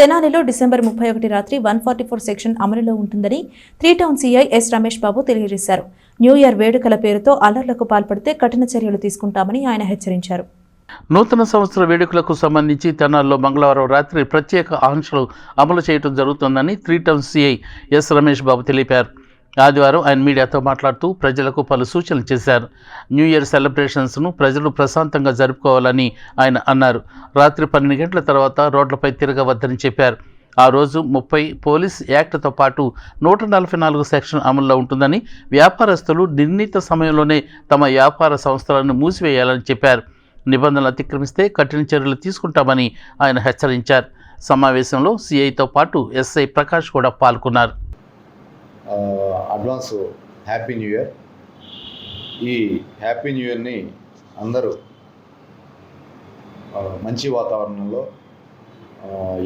తెనాలిలో డిసెంబర్ ముప్పై ఒకటి రాత్రి వన్ ఫార్టీ ఫోర్ సెక్షన్ అమలులో ఉంటుందని three town CI S Ramesh Babu తెలియజేశారు. న్యూ ఇయర్ వేడుకల పేరుతో అల్లర్లకు పాల్పడితే కఠిన చర్యలు తీసుకుంటామని ఆయన హెచ్చరించారు. నూతన సంవత్సర వేడుకలకు సంబంధించి తెనాల్లో మంగళవారం రాత్రి ప్రత్యేక ఆంక్షలు అమలు చేయడం జరుగుతుందని three town CI S Ramesh Babu తెలిపారు. ఆదివారం ఆయన మీడియాతో మాట్లాడుతూ ప్రజలకు పలు సూచనలు చేశారు. న్యూ ఇయర్ సెలబ్రేషన్స్ను ప్రజలు ప్రశాంతంగా జరుపుకోవాలని ఆయన అన్నారు. రాత్రి పన్నెండు గంటల తర్వాత రోడ్లపై తిరగవద్దని చెప్పారు. ఆ రోజు ముప్పై పోలీస్ యాక్ట్తో పాటు నూట నలభై నాలుగు సెక్షన్ అమల్లో ఉంటుందని వ్యాపారస్తులు నిర్ణీత సమయంలోనే తమ వ్యాపార సంస్థలను మూసివేయాలని చెప్పారు. నిబంధనలు అతిక్రమిస్తే కఠిన చర్యలు తీసుకుంటామని ఆయన హెచ్చరించారు. సమావేశంలో సిఐతో పాటు ఎస్ఐ ప్రకాష్ కూడా పాల్గొన్నారు. Advance happy new year. ఈ హ్యాపీ న్యూ ఇయర్ని అందరూ మంచి వాతావరణంలో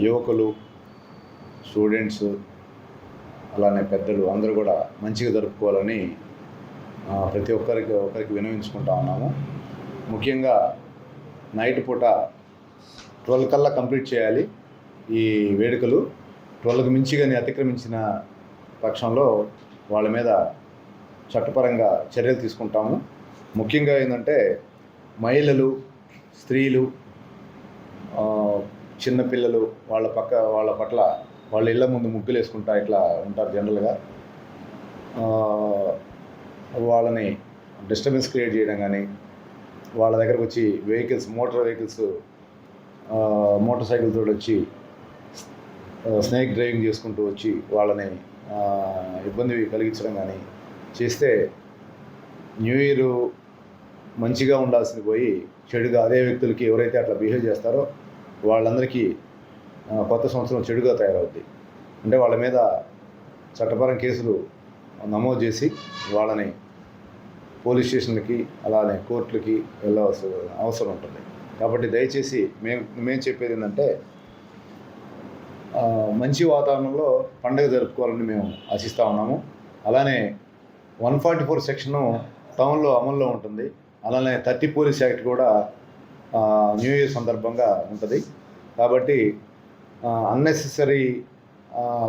యువకులు స్టూడెంట్స్ అలానే పెద్దలు అందరూ కూడా మంచిగా జరుపుకోవాలని ప్రతి ఒక్కరికి ఒకరికి వినవించుకుంటా ఉన్నాము. ముఖ్యంగా నైట్ పూట ట్వెల్వ్ కల్లా కంప్లీట్ చేయాలి ఈ వేడుకలు. ట్వెల్వ్కి మించి కానీ అతిక్రమించిన పక్షంలో వాళ్ళ మీద చట్టపరంగా చర్యలు తీసుకుంటాము. ముఖ్యంగా ఏంటంటే మహిళలు స్త్రీలు చిన్నపిల్లలు వాళ్ళ పక్క వాళ్ళ పట్ల వాళ్ళ ఇళ్ళ ముందు ముగ్గులు వేసుకుంటా ఇట్లా ఉంటారు జనరల్గా. వాళ్ళని డిస్టర్బెన్స్ క్రియేట్ చేయడం కానీ వాళ్ళ దగ్గరకు వచ్చి vehicles motor vehicles motorcycle తోటి వచ్చి స్నేక్ డ్రైవింగ్ చేసుకుంటూ వచ్చి వాళ్ళని ఇబ్బంది కలిగించడం కానీ చేస్తే న్యూ ఇయర్ మంచిగా ఉండాల్సింది పోయి చెడుగా అదే వ్యక్తులకి ఎవరైతే అట్లా బిహేవ్ చేస్తారో వాళ్ళందరికీ కొత్త సంవత్సరం చెడుగా తయారవుద్ది. అంటే వాళ్ళ మీద చట్టపరం కేసులు నమోదు చేసి వాళ్ళని పోలీస్ స్టేషన్లకి అలానే కోర్టులకి వెళ్ళవలసిన అవసరం ఉంటుంది. కాబట్టి దయచేసి మేము మేము చెప్పేది ఏంటంటే మంచి వాతావరణంలో పండుగ జరుపుకోవాలని మేము ఆశిస్తూ ఉన్నాము. అలానే వన్ ఫార్టీ ఫోర్ సెక్షను టౌన్లో అమల్లో ఉంటుంది. అలానే థర్టీ పోలీస్ యాక్ట్ కూడా న్యూ ఇయర్ సందర్భంగా ఉంటుంది. కాబట్టి అన్నెసెసరీ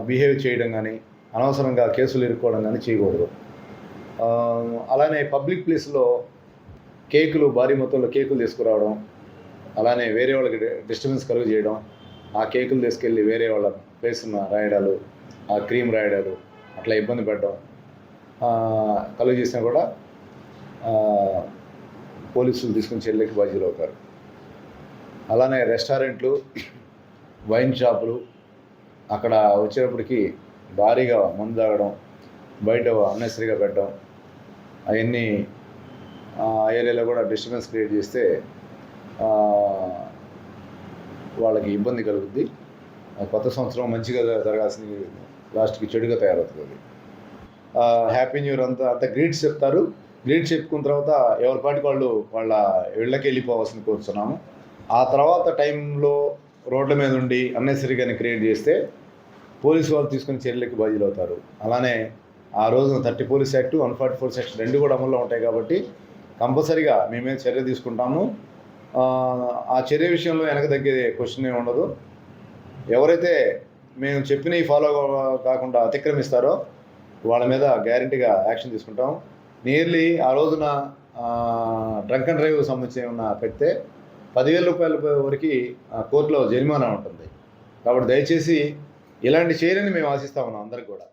బిహేవ్ చేయడం కానీ అనవసరంగా కేసులు ఇరుక్కోవడం కానీ చేయకూడదు. అలానే పబ్లిక్ ప్లేస్లో కేకులు భారీ మొత్తంలో కేకులు తీసుకురావడం అలానే వేరే వాళ్ళకి డిస్టర్బెన్స్ కలుగు చేయడం ఆ కేకులు తీసుకెళ్ళి వేరే వాళ్ళ ప్లేస్ ఉన్న రాయడాలు ఆ క్రీమ్ రాయడాలు అట్లా ఇబ్బంది పెట్టడం ఆ, కలుగు చేసినా కూడా పోలీసులు తీసుకుని చెల్లెకి బాధ్యులు అవుతారు. అలానే రెస్టారెంట్లు వైన్ షాపులు అక్కడ వచ్చేటప్పటికి భారీగా మందు తాగడం బయట అన్నెసరీగా పెట్టడం అవన్నీ ఆ ఏరియాలో కూడా డిస్టర్బెన్స్ క్రియేట్ చేస్తే వాళ్ళకి ఇబ్బంది కలుగుద్ది. కొత్త సంవత్సరం మంచిగా జరగాల్సింది లాస్ట్కి చెడుగా తయారవుతుంది. హ్యాపీ న్యూ ఇయర్ అంతా అంతా గ్రీట్స్ చెప్తారు. గ్రీట్స్ చెప్పుకున్న తర్వాత ఎవరి పాటికి వాళ్ళు వాళ్ళ ఇళ్ళకి వెళ్ళిపోవాల్సింది కోరుతున్నాము ఆ తర్వాత టైంలో రోడ్ల మీద ఉండి అన్నెసరీగానే క్రియేట్ చేస్తే పోలీసు వాళ్ళు తీసుకుని చర్యలకి బాధ్యులు అవుతారు అలానే ఆ రోజున thirty police act one forty four section రెండు కూడా అమల్లో ఉంటాయి కాబట్టి కంపల్సరీగా మేమే చర్య తీసుకుంటాము. ఆ, చర్య విషయంలో వెనక తగ్గే క్వశ్చన్ ఏమి ఉండదు. ఎవరైతే మేము చెప్పినవి ఫాలో కాకుండా అతిక్రమిస్తారో వాళ్ళ మీద గ్యారంటీగా యాక్షన్ తీసుకుంటాం. నియర్లీ ఆ రోజున డ్రంక్ అండ్ డ్రైవ్ సంబంధించి ఏమన్నా పెడితే పదివేల రూపాయల వరకు ఆ, కోర్టులో జరిమానా ఉంటుంది. కాబట్టి దయచేసి ఇలాంటి చేయరని మేము ఆశిస్తా ఉన్నాం అందరికి కూడా.